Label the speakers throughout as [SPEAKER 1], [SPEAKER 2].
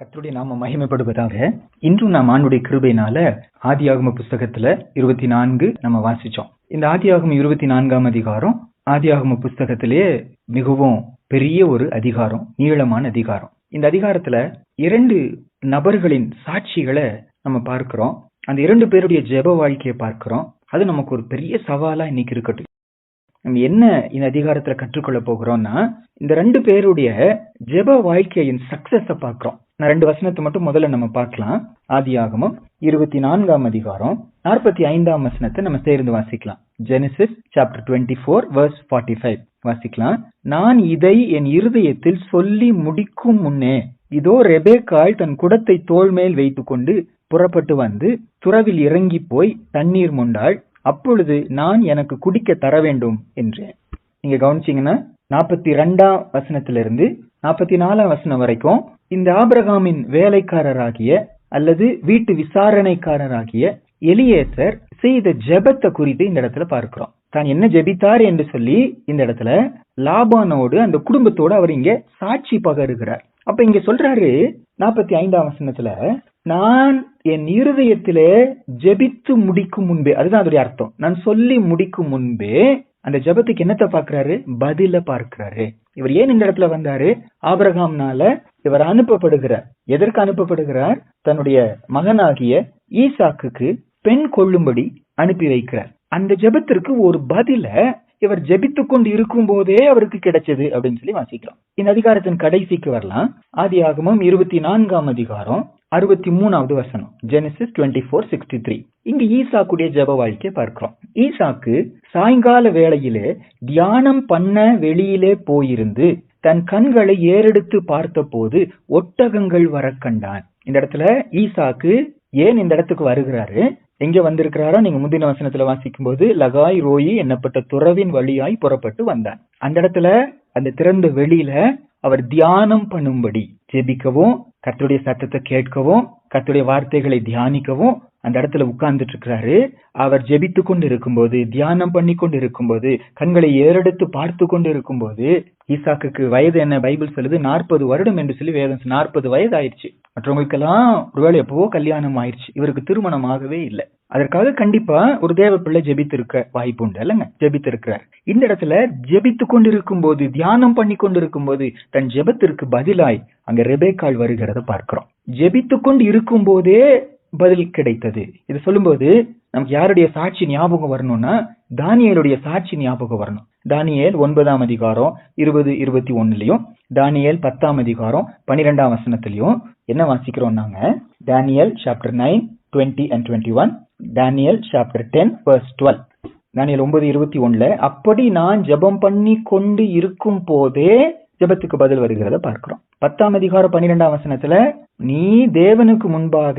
[SPEAKER 1] கற்றுடைய நாம மகிமைப்படுவதாக இன்றும் நாம் ஆண்டுடைய கிருபையினால ஆதியாகம புஸ்தகத்துல இருபத்தி நான்கு நம்ம வாசிச்சோம். இந்த ஆதியாகம இருபத்தி நான்காம் அதிகாரம் ஆதியாகம புஸ்தகத்திலேயே மிகவும் பெரிய ஒரு அதிகாரம் நீளமான அதிகாரம். இந்த அதிகாரத்துல இரண்டு நபர்களின் சாட்சிகளை நம்ம பார்க்கிறோம். அந்த இரண்டு பேருடைய ஜெப வாழ்க்கையை பார்க்கிறோம். அது நமக்கு ஒரு பெரிய சவாலா இன்னைக்கு இருக்கட்டும். நம்ம என்ன இந்த அதிகாரத்துல கற்றுக்கொள்ள போகிறோம்னா இந்த ரெண்டு பேருடைய ஜெப வாழ்க்கையின் சக்சஸ பார்க்கிறோம். ரெண்டு வசனத்தை மட்டும் முதல்ல நம்ம பார்க்கலாம். ஆதி ஆகமும் இருபத்தி நான்காம் அதிகாரம். நாற்பத்தி ஐந்தாம் வசனத்தை நம்ம சேர்ந்து வாசிக்கலாம். Genesis chapter twenty four verse forty five வாசிக்கலாம். நான் இதை என் இருதயத்தில் சொல்லி முடிக்கும் முன்னே இதோ ரெபேக்காள் தன் குடத்தை தோல் மேல் வைத்துக்கொண்டு புறப்பட்டு வந்து துறவில் இறங்கி போய் தண்ணீர் முண்டாள் அப்பொழுது நான் எனக்கு குடிக்க தர வேண்டும் என்றேன். நீங்க கவனிச்சீங்கன்னா நாற்பத்தி ரெண்டாம் வசனத்திலிருந்து நாற்பத்தி நாலாம் வசனம் வரைக்கும் இந்த ஆபிரகாமின் வேலைக்காரராகிய அல்லது வீட்டு விசாரணைக்காரராகிய எலியேசர் செய்த ஜெபத்தை குறித்து இந்த இடத்துல பார்க்கிறோம். தான் என்ன ஜெபித்தார் என்று சொல்லி இந்த இடத்துல லாபானோடு அந்த குடும்பத்தோடு அவர் இங்க சாட்சி பகருகிறார். அப்ப இங்க சொல்றாரு நாற்பத்தி ஐந்தாம் வசனத்துல நான் என் இருதயத்திலே ஜெபித்து முடிக்கும் முன்பே அதுதான் அதோடைய அர்த்தம். நான் சொல்லி முடிக்கும் முன்பே அந்த ஜபத்துக்கு என்னத்தை பார்க்கிறாரு? பதில பார்க்கிறாரு. இவர் ஏன் இந்த இடத்துல வந்தாரு? ஆபரகாம்னால இவர் அனுப்பப்படுகிறார். எதற்கு அனுப்பப்படுகிறார்? தன்னுடைய மகனாகிய ஈசாக்குக்கு பெண் கொள்ளும்படி அனுப்பி வைக்கிறார். அந்த ஜபத்திற்கு ஒரு பதில இவர் ஜெபித்து கொண்டு இருக்கும் போதே அவருக்கு கிடைச்சது அப்படின்னு சொல்லி வாசிக்கிறோம். இந்த அதிகாரத்தின் கடைசிக்கு வரலாம். ஆதி ஆகமம் இருபத்தி நான்காம் அதிகாரம் அறுபத்தி மூணாவது வசனம் Genesis twenty four sixty three இங்க ஈசாக்குடைய ஜப வாழ்க்கையை பார்க்கிறோம். ஈசாக்கு சாயங்கால வேளையிலே தியானம் பண்ண வெளியிலே போயிருந்து தன் கண்களை ஏறெடுத்து பார்த்தபோது ஒட்டகங்கள் வர கண்டான். இந்த இடத்துல ஈசாக்கு ஏன் இந்த இடத்துக்கு வருகிறாரு? எங்க வந்திருக்கிறாரோ நீங்க முந்தின வசனத்துல வாசிக்கும் போது லகாய் ரோயி என்னப்பட்ட துறவின் வழியாய் புறப்பட்டு வந்தான். அந்த இடத்துல அந்த திறந்த வெளியில அவர் தியானம் பண்ணும்படி ஜெபிக்கவும் கத்துடைய சத்தத்தை கேட்கவும் கத்துடைய வார்த்தைகளை தியானிக்கவும் அந்த இடத்துல உட்கார்ந்துட்டு இருக்கிறாரு அவர் ஜெபித்து கொண்டு இருக்கும்போது தியானம் பண்ணி கொண்டு இருக்கும்போது கண்களை ஏறெடுத்து பார்த்து கொண்டு இருக்கும்போது ஈசாக்குக்கு வயது என்ன? பைபிள் சொல்லுது நாற்பது வருடம் என்று சொல்லி வேதம் நாற்பது வயது ஆயிடுச்சு மற்றவங்களுக்கெல்லாம் ஒருவேளை எப்பவோ கல்யாணம் ஆயிடுச்சு இவருக்கு திருமணம் ஆகவே இல்லை. அதற்காக கண்டிப்பா ஒரு தேவ பிள்ளை ஜெபித்திருக்க வாய்ப்பு உண்டு இல்லைங்க ஜெபித்திருக்கிறார். இந்த இடத்துல ஜெபித்து கொண்டிருக்கும் போது தியானம் பண்ணி கொண்டிருக்கும் போது தன் ஜெபத்திற்கு பதிலாய் அங்க ரெபேக்கால் வருகிறத பார்க்கிறோம். ஜெபித்து கொண்டு இருக்கும் போதே பதில் கிடைத்தது. இது சொல்லும்போது நமக்கு யாருடைய சாட்சி ஞாபகம் வரணும்னா தானியலுடைய சாட்சி ஞாபகம் வரணும். தானியல் ஒன்பதாம் அதிகாரம் இருபது இருபத்தி ஒன்னுலயும் தானியல் பத்தாம் அதிகாரம் பனிரெண்டாம் வசனத்திலையும் என்ன வாசிக்கிறோம் நாங்க? Daniel chapter nine twenty and twenty one Daniel chapter ten verse twelve Daniel ஒன்பது இருபத்தி ஒன்னுல அப்படி நான் ஜெபம் பண்ணி கொண்டு இருக்கும் போதே ஜெபத்துக்கு பதில் வருகிறத பார்க்கிறோம். பத்தாம் அதிகாரம் பன்னிரெண்டாம் வசனத்துல நீ தேவனுக்கு முன்பாக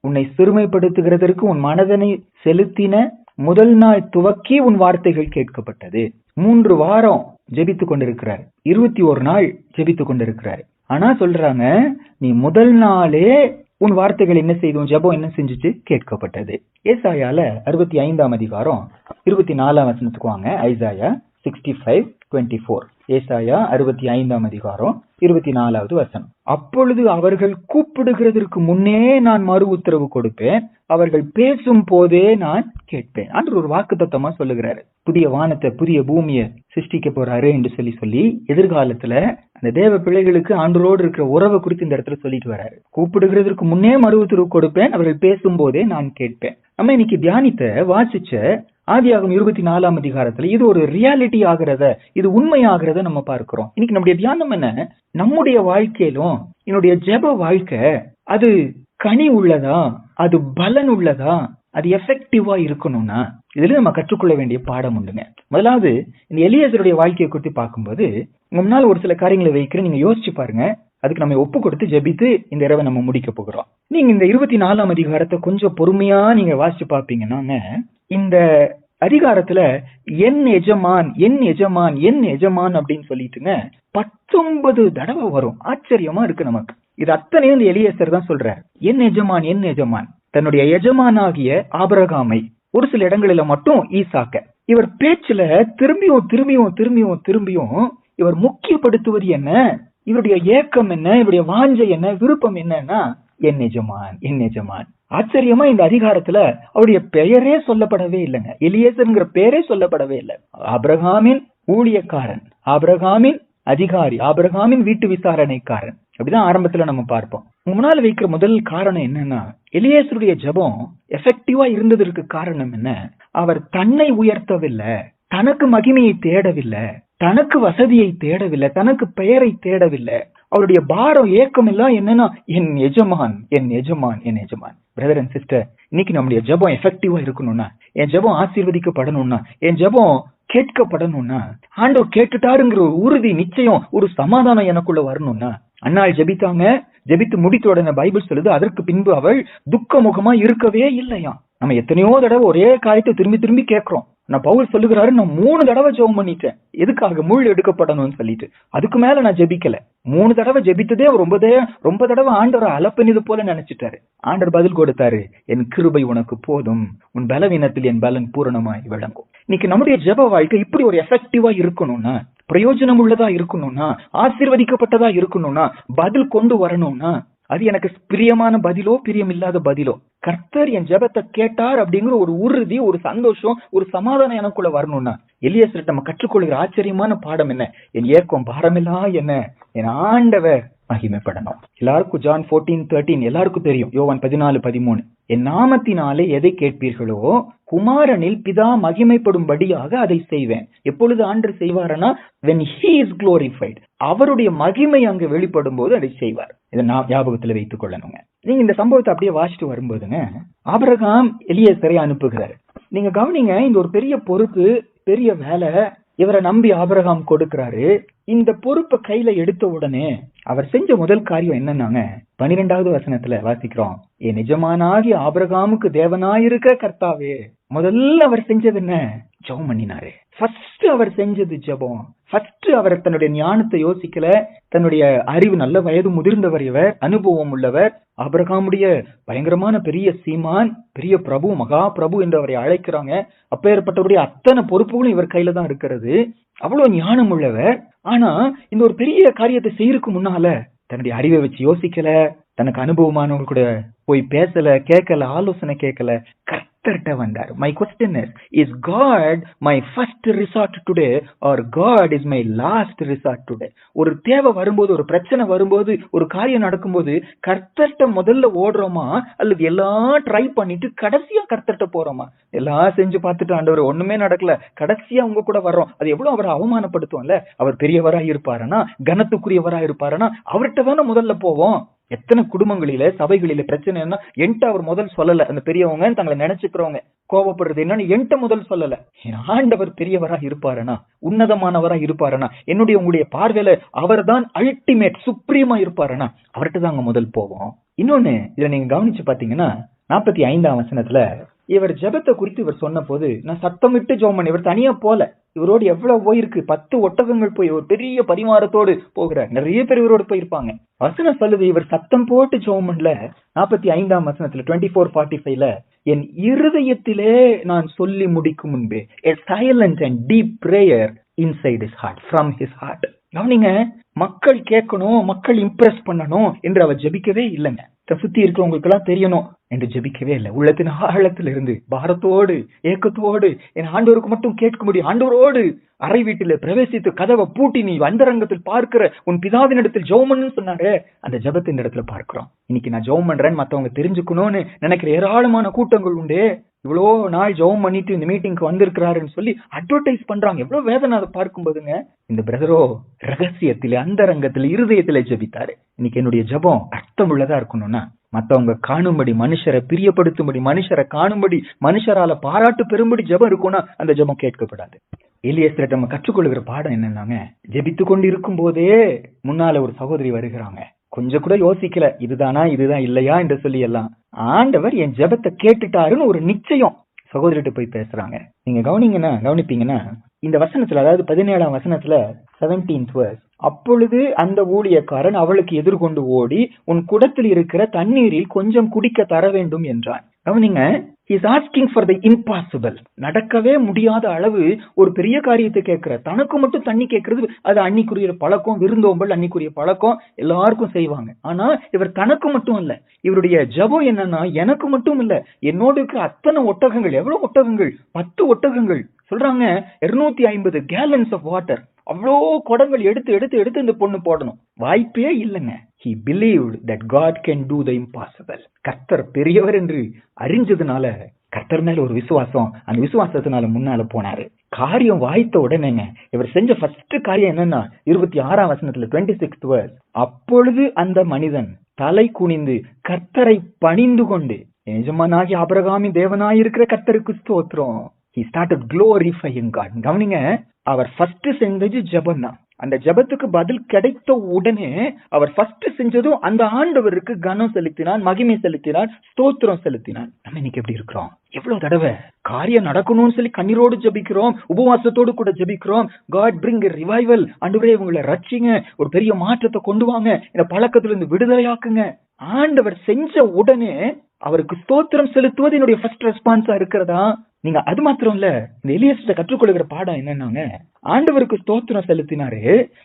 [SPEAKER 1] உன்னை சிறுமைப்படுத்துகிறதற்கு உன் மனதனை செலுத்தின முதல் நாள் துவக்கி உன் வார்த்தைகள் கேட்கப்பட்டது. மூன்று வாரம் ஜெபித்து கொண்டிருக்கிறார். இருபத்தி ஒரு நாள் ஜெபித்து கொண்டிருக்கிறார். ஆனா சொல்றாங்க நீ முதல் நாளே உன் வார்த்தைகள் என்ன செய்தோம் ஜபம் என்ன செஞ்சுச்சு? கேட்கப்பட்டது. ஏசாயால அறுபத்தி ஐந்தாம் அதிகாரம் இருபத்தி நாலாம் வசனத்துக்கு வாங்க. Isaiah sixty five twenty four ஏசாயா அறுபத்தி ஐந்தாம் அதிகாரம் இருபத்தி நாலாவது வசனம். அப்பொழுது அவர்கள் கூப்பிடுகிறதற்கு முன்னே நான் மறு உத்தரவு கொடுப்பேன். அவர்கள் பேசும் போதே நான் கேட்பேன் அன்று ஒரு வாக்கு தத்தமா சொல்லுகிறாரு. புதிய வானத்தை புதிய பூமியை சிருஷ்டிக்க போறாரு என்று சொல்லி சொல்லி எதிர்காலத்துல அந்த தேவ பிள்ளைகளுக்கு ஆண்டரோடு இருக்கிற உறவை குறித்து இந்த இடத்துல சொல்லிட்டு வராரு. கூப்பிடுகிறதற்கு முன்னே மறு உத்தரவு கொடுப்பேன். அவர்கள் பேசும் போதே நான் கேட்பேன். நம்ம இன்னைக்கு தியானித்த வாசிச்ச ஆதியாகும் இருபத்தி நாலாம் அதிகாரத்துல இது ஒரு ரியாலிட்டி ஆகிறத இது உண்மை ஆகிறத நம்ம பார்க்கிறோம். இன்னைக்கு நம்முடைய தியானம் என்ன? நம்முடைய வாழ்க்கையிலும் என்னுடைய ஜெப வாழ்க்கை அது கனி உள்ளதா? அது பலன் உள்ளதா? அது எஃபெக்டிவா இருக்கணும்னா இதுல நம்ம கற்றுக்கொள்ள வேண்டிய பாடம் உண்டுங்க முதலாவது இந்த எலியசருடைய வாழ்க்கையை குறித்து பார்க்கும்போது உங்க முன்னால் ஒரு சில காரியங்களை வைக்கிறேன் நீங்க யோசிச்சு பாருங்க. அதுக்கு நம்ம ஒப்பு கொடுத்து ஜெபித்து இந்த இரவை நம்ம முடிக்க போகிறோம். நீங்க இந்த இருபத்தி நாலாம் அதிகாரத்தை கொஞ்சம் பொறுமையா நீங்க வாசிச்சு பாப்பீங்கன்னாங்க. இந்த அதிகாரத்துல என் எஜமான் என் எஜமான் என் எஜமான் அப்படின்னு சொல்லிட்டுங்க பத்தொன்பது தடவை வரும். ஆச்சரியமா இருக்கு நமக்கு. இது அத்தனையும் இந்த எலியேசர் தான் சொல்றாரு. என் எஜமான் என் எஜமான். தன்னுடைய எஜமானாகிய ஆபரகாமை ஒரு சில இடங்களில மட்டும் ஈசாக்க. இவர் பேச்சுல திரும்பியும் திரும்பியும் திரும்பியும் திரும்பியும் இவர் முக்கியப்படுத்துவது என்ன? இவருடைய ஏக்கம் என்ன? இவருடைய வாஞ்சை என்ன? விருப்பம் என்னன்னா என் எஜமான் என் எஜமான். ஆச்சரியமா இந்த அதிகாரத்துல அவருடைய பெயரே சொல்லப்படவே இல்லைங்க. எலியேசர்ங்கிற பேரே சொல்லப்படவே இல்லை. அப்ரஹாமின் ஊழியக்காரன் ஆபிரகாமின் அதிகாரி ஆபிரகாமின் வீட்டு விசாரணைக்காரன். அப்படிதான் ஆரம்பத்துல நம்ம பார்ப்போம். முன்னால் வைக்கிற முதல் காரணம் என்னன்னா எலியேசருடைய ஜெபம் எஃபெக்டிவா இருந்ததற்கு காரணம் என்ன? அவர் தன்னை உயர்த்தவில்லை தனக்கு மகிமையை தேடவில்லை தனக்கு வசதியை தேடவில்லை தனக்கு பெயரை தேடவில்லை. அவருடைய பாரம் ஏக்கம் எல்லாம் என்னன்னா என் எஜமான் என் எஜமான் என் எஜமான். பிரதர் அண்ட் சிஸ்டர் இன்னைக்கு நம்முடைய ஜெபம் எஃபெக்டிவா இருக்கணும்னா என் ஜெபம் ஆசீர்வதிக்கப்படணும்னா என் ஜெபம் கேட்கப்படணும்னா ஆண்டவர் கேட்டுட்டாருங்கிற ஒரு உறுதி நிச்சயம் ஒரு சமாதானம் எனக்குள்ள வரணும்னா அண்ணாள் ஜெபித்தாங்க ஜெபித்து முடித்த உடனே பைபிள் சொல்லுது அதற்கு பின்பு அவள் துக்க முகமா இருக்கவே இல்லையா நம்ம எத்தனையோ தடவை ஒரே காரியத்தை திரும்பி திரும்பி கேட்கிறோம். நான் பவுல் சொல்லுகிறாரு நான் மூணு தடவை ஜெபம் பண்ணிட்டேன். எதுக்காக? முள் எடுக்கப்படணும்னு சொல்லிட்டு. அதுக்கு மேல நான் ஜெபிக்கல. மூணு தடவை ஜெபித்ததே ரொம்ப ரொம்ப தடவை ஆண்டவர் அலப்பினது போல நினைச்சிட்டாரு. ஆண்டவர் பதில் கொடுத்தாரு என் கிருபை உனக்கு போதும். உன் பலவீனத்தில் என் பலன் பூரணமாய் விளங்கும். இன்னைக்கு நம்முடைய ஜெப வாழ்க்கை இப்படி ஒரு எஃபெக்டிவா இருக்கணும்னா பிரயோஜனம் உள்ளதா இருக்கணும்னா ஆசீர்வதிக்கப்பட்டதா இருக்கணும்னா பதில் கொண்டு வரணும்னா அது எனக்கு பிரியமான பதிலோ பிரியம் இல்லாத பதிலோ. கர்த்தர் என் ஜபத்தை கேட்டார் அப்படிங்கிற ஒரு உறுதி ஒரு சந்தோஷம் ஒரு சமாதானம் எனக்குள்ள வரணும்னா எலியேசர் நம்ம கற்றுக்கொள்கிற ஆச்சரியமான பாடம் என்ன? என் ஏக்கம் பாரமில்லா என்ன? என் ஆண்டவர் மகிமைப்படணும். எல்லாருக்கும் ஜான் 14 13 எல்லாருக்கும் தெரியும். யோவான் பதினாலு பதிமூணு. என் நாமத்தினாலே எதை கேட்பீர்களோ குமாரனில் பிதா மகிமைப்படும்படியாக அதை செய்வேன். எப்பொழுது ஆண்டு செய்வாரனா வென் ஹீ இஸ் குளோரிஃபைட் அவருடைய மகிமை அங்கு வெளிப்படும் போது அதை செய்வார். இதை நான் ஞாபகத்துல வைத்துக் கொள்ளணுங்க. நீங்க இந்த சம்பவத்தை அப்படியே வாசிட்டு வரும்போதுங்க அவரதாம் எளிய சிறையை அனுப்புகிறார். நீங்க கவனிங்க இந்த ஒரு பெரிய பொறுப்பு பெரிய வேலை இவரை நம்பி ஆபிரகாம் கொடுக்கிறாரு. இந்த பொறுப்பை கையில எடுத்த உடனே அவர் செஞ்ச முதல் காரியம் என்னன்னாங்க? பனிரெண்டாவது வசனத்துல வாசிக்கிறோம். என் நிஜமானாகி ஆபிரகாமுக்கு தேவனாயிருக்க கர்த்தாவே முதல்ல அவர் செஞ்சது என்ன? ஜெபம் பண்ணினாரு. ஃபர்ஸ்ட் அவர் செஞ்சது ஜெபம். ஃபர்ஸ்ட் அவர் தன்னுடைய ஞானத்தை யோசிக்கல. தன்னுடைய அறிவு நல்ல வயது முதிர்ந்தவர் இவர் அனுபவம் உள்ளவர். அபிரகாமுடைய பயங்கரமான பெரிய சீமான் பெரிய பிரபு மகா பிரபு என்று அவரை அழைக்கிறாங்க. அப்பேற்பட்டவருடைய அத்தனை பொறுப்புகளும் இவர் கையில தான் இருக்கிறது. அவ்வளவு ஞானம் உள்ளவர். ஆனா இந்த ஒரு பெரிய காரியத்தை செய்யறதுக்கு முன்னால தன்னுடைய அறிவை வச்சு யோசிக்கல. தனக்கு அனுபவமானவங்க கூட போய் பேசல கேட்கல ஆலோசனை கேட்கல. கர்த்தர்கிட்ட வந்தார். My question is is God my first resort today or God is my last resort today ஒரு தேவை வரும்போது ஒரு பிரச்சனை வரும்போது ஒரு காரியம் நடக்கும்போது கர்த்தர்கிட்ட முதல்ல ஓடுறோமா? அல்லது எல்லாம் ட்ரை பண்ணிட்டு கடைசியா கர்த்தர்கிட்ட போறோமா? எல்லாம் செஞ்சு பார்த்துட்டு ஆண்டவர் ஒண்ணுமே நடக்கல. கடைசியா உங்க கூட வர்றோம். அது எவ்வளவு அவரை அவமானப்படுத்தும்ல? அவர் பெரியவரா இருப்பாருன்னா கனத்துக்குரியவரா இருப்பாருன்னா அவர்கிட்ட தானே முதல்ல போவோம். எத்தனை குடும்பங்களில சபைகளில பிரச்சனைன்னா என்கிட்ட அவர் முதல் சொல்லல. அந்த பெரியவங்க தங்களை நினைச்சுக்கிறவங்க. கோபப்படுறது என்னன்னு என்கிட்ட முதல் சொல்லல. என் ஆண்டவர் பெரியவரா இருப்பாருனா உன்னதமானவரா இருப்பாருனா என்னுடைய உங்களுடைய பார்வையில அவர் தான் அல்டிமேட் சுப்ரீமா இருப்பாருனா அவர்கிட்ட தாங்க முதல் போவோம். இன்னொன்னு இதுல நீங்க கவனிச்சு பாத்தீங்கன்னா நாற்பத்தி ஐந்தாம் வசனத்துல இவர் ஜெபத்தை குறித்து இவர் சொன்ன போது நான் சத்தமிட்டு ஜெபம் பண்ணி இவர் தனியா போல. இவரோடு எவ்வளவு போயிருக்கு? பத்து ஒட்டகங்கள் போய் ஒரு பெரிய பரிமாறத்தோடு போகிற. நிறைய பேர் இவரோடு போயிருப்பாங்க. வசனம் சொல்லுது இவர் சத்தம் போட்டு ஜெபம் நாற்பத்தி ஐந்தாம் வசனத்துல டுவெண்ட்டி ஃபோர் ஃபார்ட்டி ஃபைவ்ல என் இருதயத்திலே நான் சொல்லி முடிக்கும் முன்பே a silent and deep prayer inside his heart from his heart கவனிங்க மக்கள் கேட்கணும் மக்கள் இம்ப்ரெஸ் பண்ணணும் என்று அவர் ஜெபிக்கவே இல்லைங்க. சுத்தி இருக்கிறவங்களுக்கு எல்லாம் தெரியணும் என்று ஜெபிக்கவே இல்லை. உள்ளத்தின் ஆழத்தில் இருந்து பாரத்தோடு ஏக்கத்தோடு என் ஆண்டவருக்கு மட்டும் கேட்க முடியும். ஆண்டவரோடு அறை வீட்டில பிரவேசித்து கதவை பூட்டி நீ அந்தரங்கத்தில் பார்க்கிற உன் பிதாவின் இடத்தில் ஜோமன்னு சொன்னாரு அந்த ஜபத்தின் இடத்துல பார்க்கிறோம். இன்னைக்கு நான் ஜோம் பண்றேன்னு மத்தவங்க தெரிஞ்சுக்கணும்னு நினைக்கிற ஏராளமான கூட்டங்கள் உண்டு. இவ்வளோ நாள் ஜெபம் பண்ணிட்டு இந்த மீட்டிங்க்கு வந்திருக்கிறாருன்னு சொல்லி அட்வர்டைஸ் பண்றாங்க. எவ்வளவு வேதனை அதை பார்க்கும்போதுங்க. இந்த பிரதரோ ரகசியத்திலே அந்தரங்கத்தில் இருதயத்தில் ஜெபித்தாரு. இன்னைக்கு என்னுடைய ஜெபம் அர்த்தம் உள்ளதா இருக்கணும்னா மத்தவங்க காணும்படி மனுஷரை பிரியப்படுத்தும்படி மனுஷரை காணும்படி மனுஷரால பாராட்டு பெறும்படி ஜெபம் இருக்கும்னா அந்த ஜெபம் கேட்கப்படாது. எலியஸ்திர நம்ம கற்றுக்கொள்கிற பாடம் என்னன்னாங்க ஜெபித்து கொண்டு இருக்கும் போதே முன்னால ஒரு சகோதரி வருகிறாங்க. கொஞ்சம் கூட யோசிக்கல இதுதானா இதுதான் இல்லையா? என்று சொல்லி எல்லாம். ஆண்டவர் என் ஜெபத்தை கேட்டுட்டாருன்னு ஒரு நிச்சயம். சகோதரிட்டு போய் பேசுறாங்க. நீங்க கவனிங்கன்னா கவனிப்பீங்கன்னா இந்த வசனத்துல அதாவது பதினேழாம் வசனத்துல செவன்டீன்த் வேர்ஸ் அப்பொழுது அந்த ஊழியக்காரன் அவளுக்கு எதிர்கொண்டு ஓடி உன் குடத்தில் இருக்கிற தண்ணீரில் கொஞ்சம் குடிக்க தர வேண்டும் என்றான். கவனிங்க is asking for the impossible நடக்கவே முடியாத அளவு ஒரு பெரிய காரியத்தை கேட்கிற தனக்கு மட்டும் தண்ணி கேட்கறது அது அன்னிக்குரிய பழக்கம் விருந்தோம்பல் அன்னிக்குரிய பழக்கம் எல்லாருக்கும் செய்வாங்க. ஆனா இவர் தனக்கு மட்டும் இல்ல இவருடைய ஜபம் என்னன்னா எனக்கு மட்டும் இல்ல என்னோடு இருக்கிற அத்தனை ஒட்டகங்கள் எவ்வளவு ஒட்டகங்கள்? பத்து ஒட்டகங்கள். சொல்றாங்க இருநூத்தி ஐம்பது கேலன்ஸ் ஆஃப் வாட்டர் அவ்வளோ குடங்கள் எடுத்து எடுத்து எடுத்து இந்த பொண்ணு போடணும். வாய்ப்பே இல்லைங்க. He believed that God can do the impossible கர்த்தர் பெரியவர் என்று அறிஞ்சதுனால கர்த்தர் மேல ஒரு விசுவாசம் அந்த விசுவாசத்தினால முன்னால போனாரு. காரியம் வாய்த்த உடனேங்க இவர் செஞ்ச ஃபர்ஸ்ட் காரியம் என்னன்னா இருபத்தி ஆறாம் வசனத்துல டுவெண்ட்டி சிக்ஸ்த் வேர்ஸ் அப்பொழுது அந்த மனிதன் தலை குனிந்து கர்த்தரை பணிந்து கொண்டு எஜமானாகி அபரகாமி தேவனாயிருக்கிற கர்த்தருக்கு ஸ்தோத்திரம். ஹி started க்ளோரிஃபையிங் காட் கவனிங்க அவர் ஃபர்ஸ்ட் செஞ்சது ஜெபம் தான் அந்த ஜெபத்துக்கு பதில் கிடைத்த உடனே அவர் ஃபர்ஸ்ட் செஞ்சதும் அந்த ஆண்டவருக்கு கனம் செலுத்தினான் மகிமை செலுத்தினான் ஸ்தோத்திரம் செலுத்தினான் நம்ம இன்னைக்கு எப்படி இருக்கிறோம்? எவ்வளவு தடவை காரியம் நடக்கணும்னு சொல்லி கண்ணீரோடு ஜெபிக்கிறோம் உபவாசத்தோடு கூட ஜெபிக்கிறோம். காட் பிரிங் ரிவைவல் அன்றுவரே உங்களை ரட்சிங்க. ஒரு பெரிய மாற்றத்தை கொண்டு வாங்க. இந்த பழக்கத்துல இருந்து விடுதலையாக்குங்க. ஆண்டவர் செஞ்ச உடனே அவருக்கு ஸ்தோத்திரம் செலுத்துவது என்னுடைய ஃபர்ஸ்ட் ரெஸ்பான்ஸா இருக்கிறதா? நீங்க அது மாத்திரம் இல்ல இந்த எலியஸ்ட கற்றுக்கொள்கிற பாடம் என்னன்னாங்க? ஆண்டவருக்கு ஸ்தோத்திரம் செலுத்தினாரு.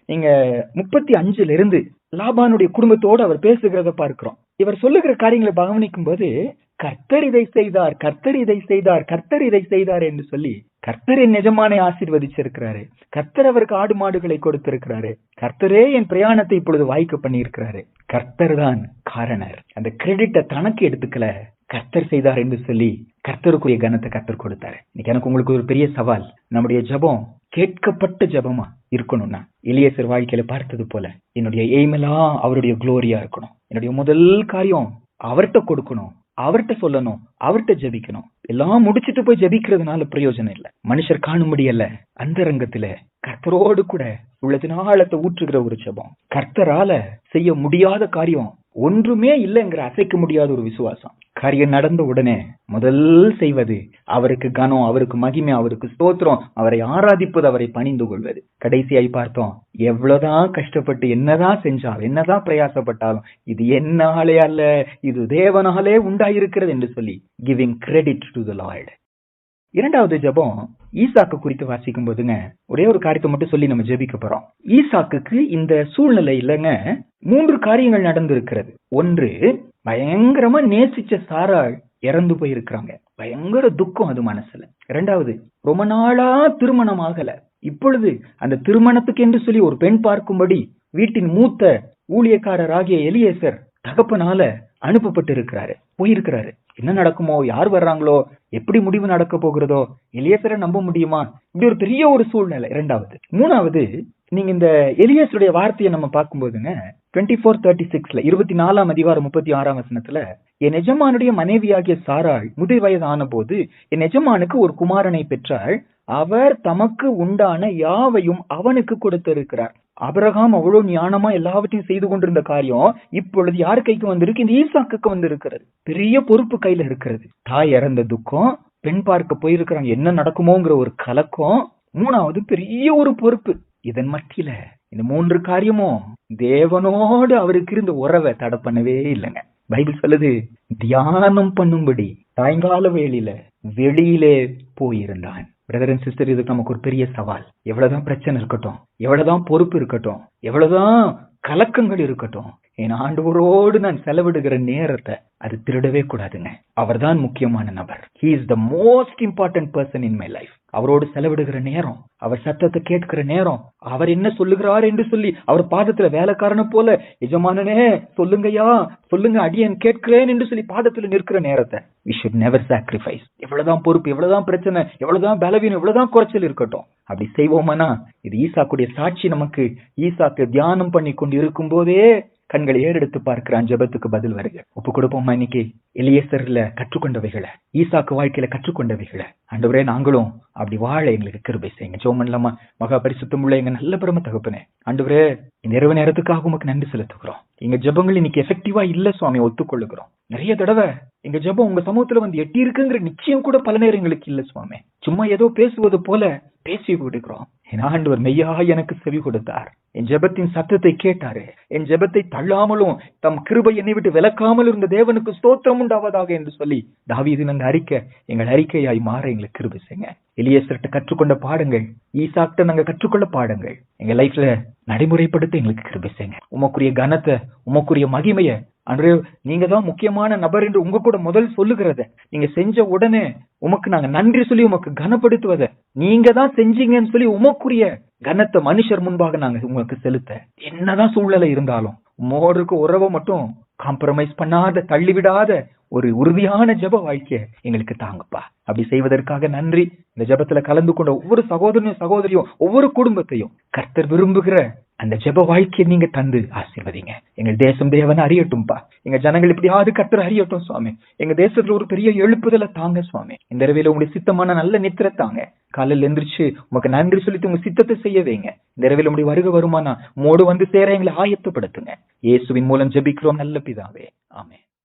[SPEAKER 1] நீங்க முப்பத்தி அஞ்சுல இருந்து லாபானுடைய குடும்பத்தோடு அவர் பேசுகிறத பார்க்கிறோம். இவர் சொல்லுகிற காரியங்களை கவனிக்கும் போது கர்த்தர் இதை செய்தார் கர்த்தர் இதை செய்தார் கர்த்தர் இதை செய்தார் என்று சொல்லி கர்த்தரை நிஜமானை ஆசீர்வதிச்சிருக்கிறாரு. கர்த்தர் அவருக்கு ஆடு மாடுகளை கொடுத்திருக்கிறாரு. கர்த்தரே என் பிரயாணத்தை இப்பொழுது வாய்க்க பண்ணியிருக்கிறாரு. கர்த்தர் தான் காரணர். அந்த கிரெடிட்டை தனக்கு எடுத்துக்கல கர்த்தர் செய்தார் என்று சொல்லி கர்த்தருக்குரிய கனத்தை கர்த்தர் கொடுத்தாரு. இன்னைக்கு எனக்கு உங்களுக்கு ஒரு பெரிய சவால். நம்முடைய ஜெபம் கேட்கப்பட்ட ஜபமா இருக்கணும்னா இளையசர் வாழ்க்கையில பார்த்தது போல என்னுடைய எய்மெல்லாம் அவருடைய குளோரியா இருக்கணும். என்னுடைய முதல் காரியம் அவர்கிட்ட கொடுக்கணும். அவர்கிட்ட சொல்லணும் அவர்கிட்ட ஜெபிக்கணும். எல்லாம் முடிச்சிட்டு போய் ஜெபிக்கிறதுனால பிரயோஜனம் இல்ல. மனுஷர் காணும்படி அல்ல அந்த ரங்கத்துல கர்த்தரோடு கூட உள்ளத்தின் ஆழத்தை ஊற்றுகிற ஒரு ஜெபம். கர்த்தரால செய்ய முடியாத காரியம் ஒன்றுமே இல்லைங்கிற அசைக்க முடியாத ஒரு விசுவாசம். காரியம் நடந்த உடனே முதல் செய்வது அவருக்கு கனம் அவருக்கு மகிமை அவருக்கு ஸ்தோத்திரம் அவரை ஆராதிப்பது அவரை பணிந்து கொள்வது. கடைசியாய் பார்த்தோம் எவ்வளவுதான் கஷ்டப்பட்டு என்னதான் செஞ்சாலும் என்னதான் பிரயாசப்பட்டாலும் இது என்னாலே அல்ல இது தேவனாலே உண்டாயிருக்கிறது என்று சொல்லி giving credit to the Lord இரண்டாவது ஜெபம் ஈசாக்கு குறித்து வாசிக்கும் போதுங்க ஒரே ஒரு காரியத்தை மட்டும் சொல்லி நம்ம ஜெபிக்க போறோம். ஈசாக்குக்கு இந்த சூழ்நிலை இல்லைங்க மூன்று காரியங்கள் நடந்திருக்கிறது. ஒன்று பயங்கரமா நேசிச்ச சாராள் இறந்து போயிருக்கிறாங்க. பயங்கர துக்கம் அது மனசுல. இரண்டாவது ரொம்ப நாளா திருமணம் ஆகல. இப்பொழுது அந்த திருமணத்துக்கு என்று சொல்லி ஒரு பெண் பார்க்கும்படி வீட்டின் மூத்த ஊழியக்காரராகிய எலியேசர் தகப்பனால அனுப்பப்பட்டு இருக்கிறாரு போயிருக்கிறாரு. என்ன நடக்குமோ யார் வர்றாங்களோ எப்படி முடிவு நடக்க போகிறதோ எலியேசரை நம்ப முடியுமா? இப்படி ஒரு பெரிய ஒரு சூழ்நிலை. இரண்டாவது மூணாவது நீங்க இந்த எலியேசருடைய வார்த்தையை நம்ம பார்க்கும்போதுங்க டுவெண்ட்டி ஃபோர் தேர்ட்டி சிக்ஸ்ல இருபத்தி நாலாம் அதிகாரம் முப்பத்தி ஆறாம் வசனத்துல என் எஜமானுடைய மனைவியாகிய சாராள் முதிர் வயதான போது என் எஜமானுக்கு ஒரு குமாரனை பெற்றாள். அவர் தமக்கு உண்டான யாவையும் அவனுக்கு கொடுத்திருக்கிறார். அபரகாம் அவ்வளவு ஞானமா எல்லாவற்றையும் செய்து கொண்டிருந்த காரியம் இப்பொழுது யார் கைக்கு வந்திருக்கு? இந்த ஈசாக்குக்கு வந்திருக்கிறது. பெரிய பொறுப்பு கையில இருக்கிறது. தாய் இறந்த துக்கம் பெண் பார்க்க போயிருக்கிறாங்க. என்ன நடக்குமோங்கிற ஒரு கலக்கம். மூணாவது பெரிய ஒரு பொறுப்பு. இதன் மத்தியில இந்த மூன்று காரியமும் தேவனோடு அவருக்கு இருந்த உறவை தடை பண்ணவே இல்லைங்க. பைபிள் சொல்லுது தியானம் பண்ணும்படி சாயங்கால வேளையில வெளியிலே போயிருந்தான். பிரதர் அண்ட் சிஸ்டர் இதுக்கு நமக்கு ஒரு பெரிய சவால். எவ்வளவுதான் பிரச்சனை இருக்கட்டும் எவ்வளவுதான் பொறுப்பு இருக்கட்டும் எவ்வளவுதான் கலக்கங்கள் இருக்கட்டும் என் ஆண்டவரோடு நான் செலவிடுகிற நேரத்தை அது திருடவே கூடாதுங்க. அவர்தான் முக்கியமான நபர். He is the most important person in my life அவரோடு செலவிடுகிற நேரம் அவர் சத்தத்தை கேட்கிற நேரம் அவர் என்ன சொல்லுகிறார் என்று சொல்லி அவர் பாதத்துல வேலைக்காரனை போல எஜமானனே சொல்லுங்கய்யா சொல்லுங்க அடியன் கேட்கிறேன் என்று சொல்லி பாதத்துல நிற்கிற நேரத்தை. வி ஷுட் நெவர் சாக்ரிஃபைஸ் எவ்வளவுதான் பொறுப்பு எவ்வளவுதான் பிரச்சனை எவ்வளவுதான் பலவீனம் எவ்வளவுதான் குறைச்சல் இருக்கட்டும். அப்படி செய்வோமானா? இது ஈசாக்குடைய சாட்சி நமக்கு. ஈசாக்கு தியானம் பண்ணி கொண்டு இருக்கும் போதே கண்களை ஏறெடுத்து பார்க்கிறான் ஜெபத்துக்கு பதில் வருக. ஒப்பு கொடுப்போமா இன்னைக்கு எலியசர்ல கற்றுக்கொண்டவைகளை ஈசாக்கு வாழ்க்கையில கற்றுக்கொண்டவைகளை. ஆண்டவரே நாங்களும் அப்படி வாழ எங்களுக்கு கிருபை செய்யுங்க. ஜோம் பண்ணலாமா மகா பரிசுத்தம் உள்ள எங்க நல்ல பிரம தகப்பனே. ஆண்டவரே இந்த இரவு நேரத்துக்காக உமக்கு நன்றி செலுத்துகிறோம். எங்க ஜபங்கள் இன்னைக்கு எஃபெக்டிவா இல்ல சுவாமி ஒத்துக்கொள்ளுகிறோம். நிறைய தடவை எங்க ஜெபம் உங்க சமூகத்துல வந்து எட்டி இருக்குங்கிற நிச்சயம் கூட பல நேரங்களுக்கு இல்ல சுவாமி. சும்மா ஏதோ பேசுவது போல பேசி விடுகிறோம். என் ஆண்டவர் மெய்யா எனக்கு செவி கொடுத்தார். என் ஜெபத்தின் சத்தத்தை கேட்டாரு. என் ஜெபத்தை தள்ளாமலும் தம் கிருபை என்னை விட்டு விளக்காமல் இருந்த தேவனுக்கு ஸ்தோத்திரம் உண்டாவதாக என்று சொல்லி தாவீதின் அந்த அறிக்கை எங்கள் அறிக்கையாய் மாற எங்களுக்கு கிருபை செய்யுங்க. எலியேசர்ட்ட கற்றுக்கொண்ட பாடங்கள் ஈசாக்ட நாங்க கற்றுக்கொள்ள பாடங்கள் எங்க லைஃப்ல நடைமுறைப்படுத்த எங்களுக்கு கிருபை செய்யுங்க. உமக்குரிய கனத்தை உமக்குரிய மகிமையை அன்றே நீங்க தான் முக்கியமான நபர் என்று உங்க கூட முதல் சொல்லுகிறத. நீங்க செஞ்ச உடனே உமக்கு நாங்க நன்றி சொல்லி உமக்கு கனப்படுத்துவத நீங்க தான் செஞ்சீங்கன்னு சொல்லி உமக்குரிய கனத்தை மனுஷர் முன்பாக நாங்க உங்களுக்கு செலுத்த. என்னதான் சூழ்நிலை இருந்தாலும் மோருக்கு உறவை மட்டும் காம்ப்ரமைஸ் பண்ணாத தள்ளிவிடாத ஒரு உறுதியான ஜெப வாழ்க்கைய எங்களுக்கு தாங்கப்பா. அப்படி செய்வதற்காக நன்றி. இந்த ஜெபத்துல கலந்து கொண்ட ஒவ்வொரு சகோதரனையும் சகோதரியும் ஒவ்வொரு குடும்பத்தையும் கர்த்தர் விரும்புகிற அந்த ஜெப வாழ்க்கையை நீங்க தந்து ஆசீர்வதிங்க. எங்க தேசம் தேவன் அறியட்டும்பா. எங்க ஜனங்கள் இப்படியாவது கர்த்தர் அறியட்டும் சுவாமி. எங்க தேசத்துல ஒரு பெரிய எழுப்புதலை தாங்க சுவாமி. இந்த இரவில உங்களுடைய சித்தமான நல்ல நித்திர தாங்க. காலையில் எந்திரிச்சு உமக்கு நன்றி சொல்லிட்டு உங்க சித்தத்தை செய்ய வைங்க. இந்த இரவில் உங்களுடைய வருக வருமானா மோடு வந்து சேர எங்களை ஆயத்தப்படுத்துங்க. இயேசுவின் மூலம் ஜபிக்கிறோம் நல்ல பிதாவே. ஆமே